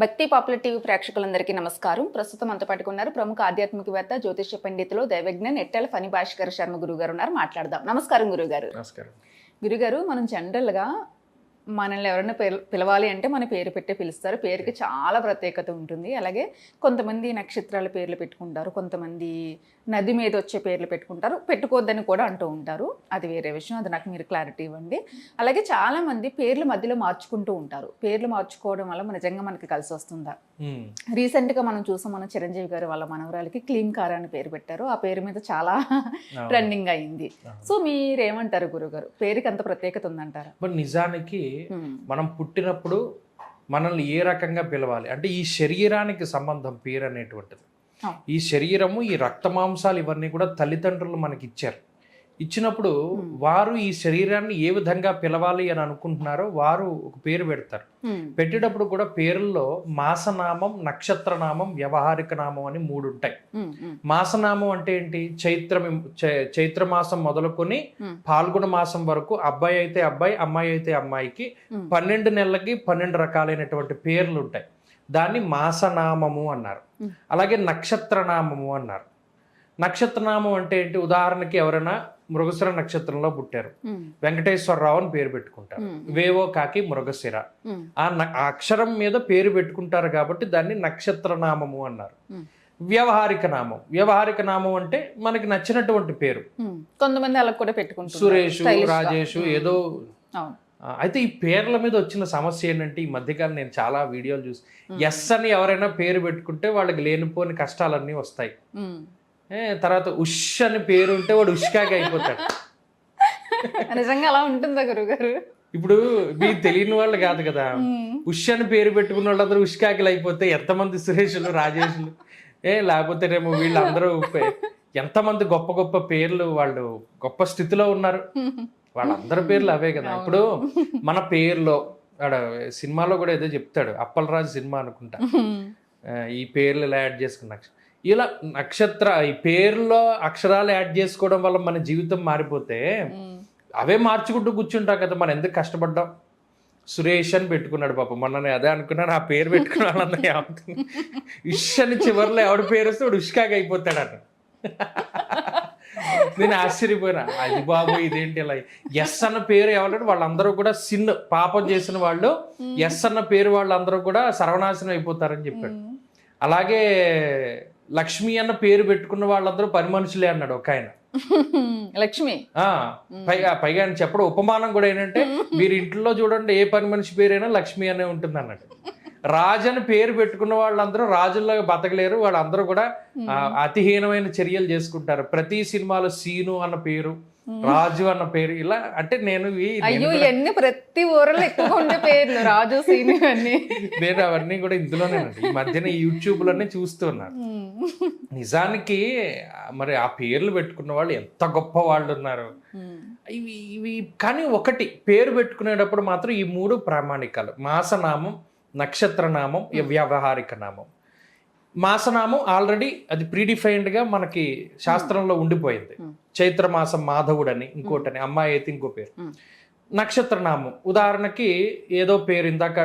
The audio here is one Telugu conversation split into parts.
భక్తి పాపులర్ టీవీ ప్రేక్షకులందరికీ నమస్కారం. ప్రస్తుతం అంత పట్టుకున్నారు ప్రముఖ ఆధ్యాత్మికవేత్త జ్యోతిష్య పండితులు దైవజ్ఞ నెట్టెల ఫణి భాస్కర్ శర్మ గురువు గారు ఉన్నారు. మాట్లాడదాం. నమస్కారం గురుగారు నమస్కారం. గురుగారు మనం జనరల్గా మనల్ని ఎవరైనా పిల- పిలవాలి అంటే మన పేరు పెట్టే పిలుస్తారు. పేరుకి చాలా ప్రత్యేకత ఉంటుంది. అలాగే కొంతమంది నక్షత్రాల పేర్లు పెట్టుకుంటారు. కొంతమంది నది మీద వచ్చే పేర్లు పెట్టుకుంటారు. పెట్టుకోవద్దని కూడా అంటూ ఉంటారు. అది వేరే విషయం. అది నాకు మీరు క్లారిటీ ఇవ్వండి. అలాగే చాలా మంది పేర్లు మధ్యలో మార్చుకుంటూ ఉంటారు. పేర్లు మార్చుకోవడం వల్ల మన నిజంగా మనకి కలిసి వస్తుందా? రీసెంట్గా మనం చూసాం మన చిరంజీవి గారు వాళ్ళ మనవరాలకి క్లీన్ కార్ అని పేరు పెట్టారు. ఆ పేరు మీద చాలా. ట్రెండింగ్ అయింది. సో మీరేమంటారు గురుగారు? పేరుకి అంత ప్రత్యేకత ఉందంటారా? నిజానికి మనం పుట్టినప్పుడు మనల్ని ఏ రకంగా పిలవాలి? అంటే ఈ శరీరానికి సంబంధం పేరు అనేటువంటిది. ఈ శరీరము ఈ రక్త మాంసాలు ఇవన్నీ కూడా తల్లిదండ్రులు మనకి ఇచ్చారు ఇచ్చినప్పుడు. వారు ఈ శరీరాన్ని ఏ విధంగా పిలవాలి అని అనుకుంటున్నారో వారు ఒక పేరు పెడతారు. పెట్టేటప్పుడు కూడా పేర్లలో మాసనామం నక్షత్రనామం వ్యవహారిక నామం అని మూడు ఉంటాయి. మాసనామం అంటే ఏంటి? చైత్ర చైత్ర మాసం మొదలుకొని. పాల్గొన మాసం వరకు అబ్బాయి అయితే అబ్బాయి అమ్మాయి అయితే అమ్మాయికి పన్నెండు నెలలకి పన్నెండు రకాలైనటువంటి పేర్లు ఉంటాయి. దాన్ని మాసనామము అన్నారు. అలాగే నక్షత్రనామము అన్నారు. నక్షత్రనామం అంటే ఏంటి? ఉదాహరణకి ఎవరైనా మృగశిర నక్షత్రంలో పుట్టారు. వెంకటేశ్వరరావు అని పేరు పెట్టుకుంటారు. వేవో కాకి మృగశిర. ఆ అక్షరం మీద పేరు పెట్టుకుంటారు కాబట్టి దాన్ని నక్షత్రనామము అన్నారు. ఉమ్, వ్యవహారిక నామం. వ్యవహారిక నామం అంటే మనకి నచ్చినటువంటి పేరు. కొంతమంది అలా కూడా పెట్టుకుంటారు సురేష్. రాజేష్ ఏదో అయితే ఈ పేర్ల మీద వచ్చిన సమస్య ఏంటంటే ఈ మధ్యకాలం నేను చాలా వీడియోలు చూసి ఎస్ అని ఎవరైనా పేరు పెట్టుకుంటే వాళ్ళకి లేనిపోని కష్టాలన్నీ వస్తాయి. తర్వాత ఉష్ అని పేరు ఉంటే వాడు ఉష్కాగా అయిపోతాడు. నిజంగా అలా ఉంటుందా గురుగారు? ఇప్పుడు మీకు తెలియని వాళ్ళు కాదు కదా. ఉష్ అని పేరు పెట్టుకున్న వాళ్ళందరూ ఉష్కాకిలు అయిపోతే ఎంతమంది సురేషులు రాజేషులు? ఏ లేకపోతే రేమో వీళ్ళందరూ ఎంతమంది గొప్ప గొప్ప పేర్లు వాళ్ళు గొప్ప స్థితిలో ఉన్నారు. వాళ్ళందరి పేర్లు అవే కదా. ఇప్పుడు మన పేర్లో ఆడ సినిమాలో కూడా ఏదో చెప్తాడు అప్పలరాజు సినిమా అనుకుంటా. ఈ పేర్లు ఇలా యాడ్ చేసుకున్న. ఇలా నక్షత్ర ఈ పేర్లో అక్షరాలు యాడ్ చేసుకోవడం వల్ల మన జీవితం మారిపోతే. అవే మార్చుకుంటూ కూర్చుంటాం కదా మనం ఎందుకు కష్టపడ్డాం? సురేష్ అని పెట్టుకున్నాడు పాప. మొన్న నేను అదే అనుకున్నాను ఆ పేరు పెట్టుకున్న వాళ్ళందరూ ఏమవుతుంది? ఇష్ అని చివరిలో ఎవడి పేరు వస్తే వాడు ఉష్కాగా అయిపోతాడు అన్న నేను ఆశ్చర్యపోయినా అది బాబు ఇదేంటి ఇలా? ఎస్ అన్న పేరు ఎవరంటే వాళ్ళందరూ కూడా సిన్ పాపం చేసిన వాళ్ళు ఎస్ అన్న పేరు వాళ్ళందరూ కూడా సర్వనాశనం అయిపోతారని చెప్పాడు. అలాగే లక్ష్మి అన్న పేరు పెట్టుకున్న వాళ్ళందరూ పని మనుషులే అన్నాడు ఒక ఆయన. లక్ష్మి? పైగా పైగా ఆయన చెప్పడం ఉపమానం కూడా ఏంటంటే మీరు ఇంట్లో చూడండి ఏ పని మనిషి పేరైనా లక్ష్మి అనే ఉంటుంది అన్నాడు. రాజు అని పేరు పెట్టుకున్న వాళ్ళందరూ రాజుల్లాగా బతకలేరు వాళ్ళందరూ కూడా అతిహీనమైన చర్యలు చేసుకుంటారు. ప్రతి సినిమాలో సీను అన్న పేరు రాజు అన్న పేరు. ఇలా అంటే నేను అయ్యో ఇవన్నీ ప్రతి ఊరలో ఎక్కువ ఉండే పేర్లు. రాజు సీని అన్ని నేను అవన్నీ కూడా ఇందులోనేనండి ఈ మధ్యన యూట్యూబ్లోనే చూస్తున్నాను నిజానికి మరి ఆ పేర్లు పెట్టుకున్న వాళ్ళు ఎంత గొప్ప వాళ్ళు ఉన్నారు. ఇవి ఇవి కానీ ఒకటి పేరు పెట్టుకునేటప్పుడు మాత్రం ఈ మూడు ప్రామాణికాలు. మాసనామం నక్షత్రనామం వ్యవహారిక నామం. మాసనామం ఆల్రెడీ అది ప్రీడిఫైన్డ్గా మనకి శాస్త్రంలో ఉండిపోయింది. చైత్రమాసం మాధవుడని ఇంకోటని అమ్మాయి అయితే ఇంకో పేరు. నక్షత్రనామం. ఉదాహరణకి ఏదో పేరు ఇందాక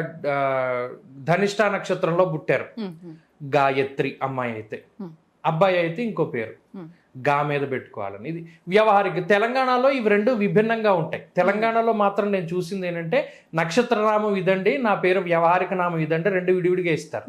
ధనిష్ట నక్షత్రంలో పుట్టారు. గాయత్రి అమ్మాయి అయితే. అబ్బాయి అయితే ఇంకో పేరు. గా మీద పెట్టుకోవాలని. ఇది వ్యవహారిక తెలంగాణలో ఇవి రెండు విభిన్నంగా ఉంటాయి. తెలంగాణలో మాత్రం నేను చూసింది ఏంటంటే నక్షత్రనామం ఇదండి నా పేరు వ్యవహారిక నామం ఇదంటే రెండు విడివిడిగా ఇస్తారు.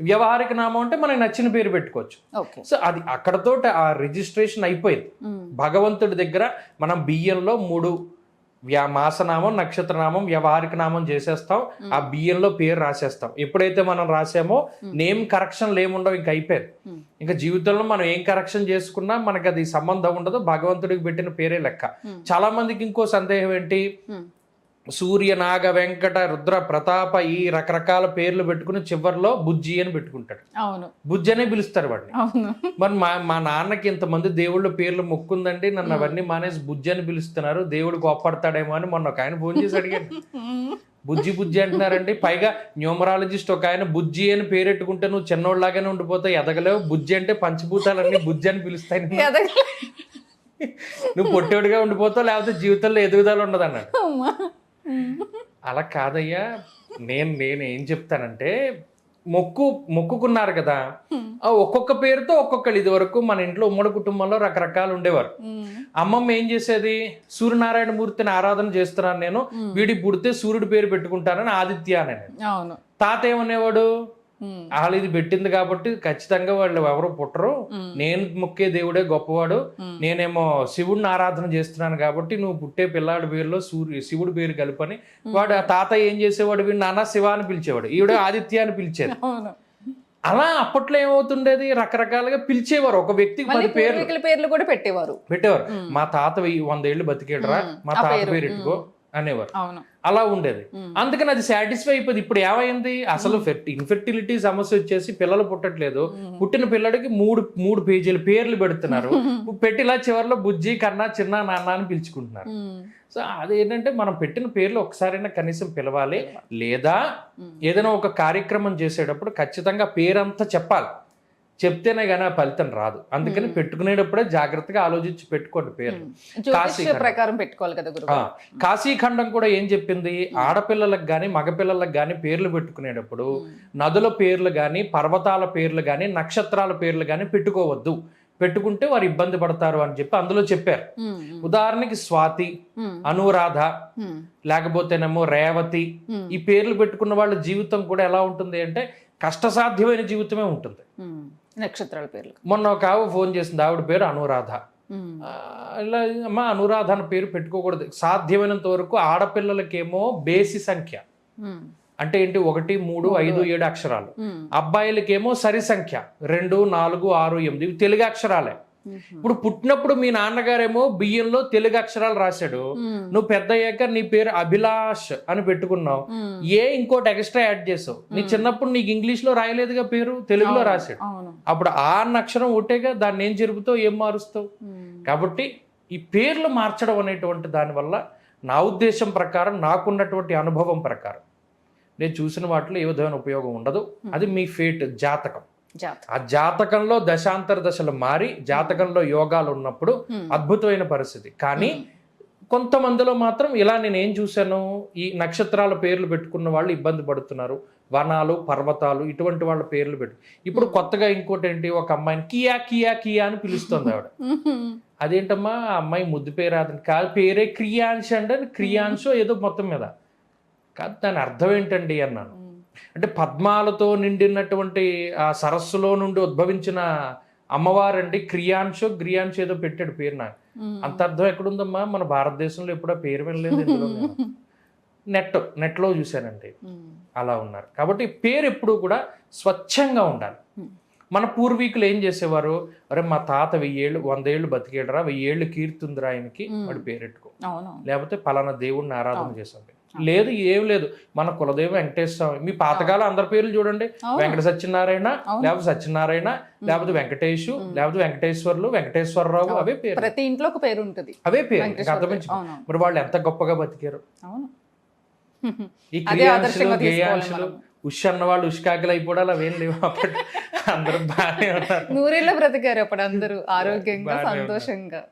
వ్యవహారిక నామం అంటే మనకి నచ్చిన పేరు పెట్టుకోవచ్చు. సో అది అక్కడతో ఆ రిజిస్ట్రేషన్ అయిపోయింది. భగవంతుడి దగ్గర మనం బియ్యంలో మూడు వ్యా మాసనామం నక్షత్రనామం వ్యవహారిక నామం చేసేస్తాం ఆ బియ్యంలో పేరు రాసేస్తాం. ఎప్పుడైతే మనం రాసామో నేమ్ కరెక్షన్లు ఏముండవు ఇంక అయిపోయింది. ఇంకా జీవితంలో మనం ఏం కరెక్షన్ చేసుకున్నా మనకి అది సంబంధం ఉండదు భగవంతుడికి పెట్టిన పేరే లెక్క. చాలా మందికి ఇంకో సందేహం ఏంటి? సూర్య నాగ వెంకట రుద్ర ప్రతాప ఈ రకరకాల పేర్లు పెట్టుకుని చివర్లో బుజ్జి అని పెట్టుకుంటాడు. అవును. బుజ్జి అనే పిలుస్తారు వాడిని. మరి మా మా నాన్నకి ఇంతమంది దేవుళ్ళ పేర్లు మొక్కుందండి నన్ను అవన్నీ మానేసి బుజ్జి అని పిలుస్తున్నారు దేవుడు కోప్పడతాడేమో అని మొన్న ఒక ఆయన ఫోన్ చేసి అడిగాడు. బుజ్జి బుజ్జి అంటున్నారండి. పైగా న్యూమరాలజిస్ట్ ఒక ఆయన బుజ్జి అని పేరెట్టుకుంటే నువ్వు చిన్నోళ్ళలాగానే ఉండిపోతావు ఎదగలేవు. బుజ్జి అంటే పంచభూతాలన్నీ బుజ్జి అని పిలుస్తాయి. నువ్వు పొట్టేడుగా ఉండిపోతావు లేకపోతే జీవితంలో ఎదుగుదల ఉండదు అన్నాడు. అలా కాదయ్యా. నేను నేను ఏం చెప్తానంటే మొక్కు మొక్కుకున్నారు కదా. ఆ ఒక్కొక్క పేరుతో ఒక్కొక్కరు ఇది వరకు మన ఇంట్లో ఉమ్మడి కుటుంబంలో రకరకాలు ఉండేవారు. అమ్మమ్మ ఏం చేసేది? సూర్యనారాయణ మూర్తిని ఆరాధన చేస్తున్నాను నేను. వీడి పుడితే సూర్యుడి పేరు పెట్టుకుంటానని ఆదిత్య అని. తాత ఏమనేవాడు? వాళ్ళు ఇది పెట్టింది కాబట్టి ఖచ్చితంగా వాళ్ళు ఎవరు పుట్టరు. నేను మొక్కే దేవుడే గొప్పవాడు. నేనేమో శివుడిని ఆరాధన చేస్తున్నాను కాబట్టి నువ్వు పుట్టే పిల్లాడి పేరులో సూర్యు శివుడి పేరు కలుపని. వాడు ఆ తాత ఏం చేసేవాడు? వీడు నాన్న శివ అని పిలిచేవాడు. ఈవిడ ఆదిత్య అని పిలిచేది. అలా అప్పట్లో ఏమవుతుండేది? రకరకాలుగా పిలిచేవారు. ఒక వ్యక్తికి పది పేర్లు. పేర్లు కూడా పెట్టేవారు. పెట్టేవారు. మా తాత వెయ్యి వందేళ్ళు బతికేడరా. మా తాత పేరు. పేరు ఎట్టుకో. అనేవారు. అలా ఉండేది. అందుకని అది సాటిస్ఫై అయిపోయింది. ఇప్పుడు ఏమైంది? అసలు ఇన్ఫెర్టిలిటీ సమస్య వచ్చేసి పిల్లలు పుట్టట్లేదు. పుట్టిన పిల్లడికి మూడు మూడు పేజీల పేర్లు పెడుతున్నారు. పెట్టి ఇలా చివరిలో బుజ్జి కన్నా చిన్న నాన్న అని పిలుచుకుంటున్నారు. సో అది ఏంటంటే మనం పెట్టిన పేర్లు ఒకసారైనా కనీసం పిలవాలి. లేదా ఏదైనా ఒక కార్యక్రమం చేసేటప్పుడు ఖచ్చితంగా పేరంతా చెప్పాలి. చెప్తేనే కానీ ఆ ఫలితం రాదు. అందుకని పెట్టుకునేటప్పుడే జాగ్రత్తగా ఆలోచించి పెట్టుకోండి పేరు కాశీఖండం. ప్రకారం పెట్టుకోవాలి కదా కాశీఖండం కూడా ఏం చెప్పింది? ఆడపిల్లలకు కానీ మగపిల్లలకు కానీ పేర్లు పెట్టుకునేటప్పుడు నదుల పేర్లు కానీ పర్వతాల పేర్లు కానీ నక్షత్రాల పేర్లు కానీ పెట్టుకోవద్దు. పెట్టుకుంటే వారు ఇబ్బంది పడతారు అని చెప్పి అందులో చెప్పారు. ఉదాహరణకి స్వాతి అనురాధ లేకపోతేనేమో రేవతి ఈ పేర్లు పెట్టుకున్న వాళ్ళ జీవితం కూడా ఎలా ఉంటుంది అంటే కష్టసాధ్యమైన జీవితమే ఉంటుంది. నక్షత్రాల పేర్లు. మొన్న ఒక ఆవిడ ఫోన్ చేసింది. ఆవిడ పేరు అనురాధ. ఇలా అమ్మ అనురాధ అని పేరు పెట్టుకోకూడదు. సాధ్యమైనంత వరకు ఆడపిల్లలకేమో బేసి సంఖ్య. అంటే ఏంటి? ఒకటి మూడు ఐదు ఏడు అక్షరాలు. అబ్బాయిలకేమో సరి సంఖ్య. రెండు నాలుగు ఆరు ఎనిమిది. తెలుగు అక్షరాలే. ఇప్పుడు పుట్టినప్పుడు మీ నాన్నగారేమో బియ్యంలో తెలుగు అక్షరాలు రాశాడు. నువ్వు పెద్ద అయ్యాక నీ పేరు అభిలాష్ అని పెట్టుకున్నావు. ఏ ఇంకోటి ఎక్స్ట్రా యాడ్ చేసావు? నీ చిన్నప్పుడు నీకు ఇంగ్లీష్లో రాయలేదుగా పేరు? తెలుగులో రాశాడు. అప్పుడు ఆ అక్షరం ఒకటేగా దాన్ని ఏం జరుపుతావు? ఏం మారుస్తావు. కాబట్టి ఈ పేర్లు మార్చడం అనేటువంటి దానివల్ల నా ఉద్దేశం ప్రకారం నాకున్నటువంటి అనుభవం ప్రకారం. నేను చూసిన వాటిలో ఏ విధమైన ఉపయోగం ఉండదు. అది మీ ఫేట్ జాతకం. జాత ఆ జాతకంలో దశాంతర దశలు మారి జాతకంలో యోగాలు ఉన్నప్పుడు అద్భుతమైన పరిస్థితి. కానీ కొంతమందిలో మాత్రం ఇలా నేను ఏం చూశాను? ఈ నక్షత్రాల పేర్లు పెట్టుకున్న వాళ్ళు ఇబ్బంది పడుతున్నారు. వనాలు పర్వతాలు ఇటువంటి వాళ్ళ పేర్లు పెట్టు. ఇప్పుడు కొత్తగా ఇంకోటి ఏంటి? ఒక అమ్మాయిని కియా కియా కియా అని పిలుస్తుంది ఆవిడ. అదేంటమ్మా? ఆ అమ్మాయి ముద్దు పేరు అతను కాదు పేరే క్రియాంశ అంటే క్రియాంశో ఏదో మొత్తం మీద. కాదు దాని అర్థం ఏంటండి అన్నాను. అంటే పద్మాలతో నిండినటువంటి ఆ సరస్సులో నుండి ఉద్భవించిన అమ్మవారండి క్రియాంశో. గ్రియాంశో ఏదో పెట్టాడు పేరు నాకు. అంత అర్థం ఎక్కడుందమ్మా? మన భారతదేశంలో ఎప్పుడో పేరు వినలేదు ఇందులో. నెట్ నెట్లో చూశానండి. అలా ఉన్నారు. కాబట్టి పేరు ఎప్పుడు కూడా స్వచ్ఛంగా ఉండాలి. మన పూర్వీకులు ఏం చేసేవారు? అరే మా తాత వెయ్యేళ్ళు వందేళ్ళు బతికేడరా వెయ్యేళ్ళు కీర్తుందిరా ఆయనకి వాడి పేరెట్టుకో. లేకపోతే పలానా దేవుడిని ఆరాధన చేసాం లేదు ఏం లేదు. మన కులదేవం వెంకటేశ్వర స్వామి మీ పాతకాలం అందరి పేర్లు చూడండి. వెంకట సత్యనారాయణ. లేకపోతే సత్యనారాయణ లేకపోతే వెంకటేషు లేకపోతే వెంకటేశ్వర్లు వెంకటేశ్వరరావు అవే పేరు ప్రతి ఇంట్లో ఒక పేరు ఉంటది. అవే పేరు. అర్థమించు మరి వాళ్ళు ఎంత గొప్పగా బతికారు? అవును. ఈ క్రియాంశులు గేయాంశులు. ఉష్ అన్న వాళ్ళు ఉష్కాకులు అయిపోవడాలు అవేం లేవు అప్పటి అందరూ బాగానే ఉన్నారు. నూరేళ్ళ బ్రతికారు అప్పుడు అందరూ. ఆరోగ్యంగా. సంతోషంగా.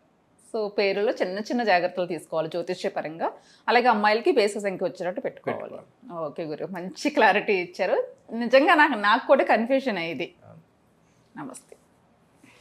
సో పేరులో చిన్న చిన్న జాగ్రత్తలు తీసుకోవాలి జ్యోతిష్య పరంగా అలాగే అమ్మాయిలకి బేస సంఖ్య వచ్చేటట్టు పెట్టుకోవాలి. ఓకే గురు మంచి క్లారిటీ ఇచ్చారు. నిజంగా నాకు నాకు కూడా కన్ఫ్యూజన్ అయ్యేది. నమస్తే.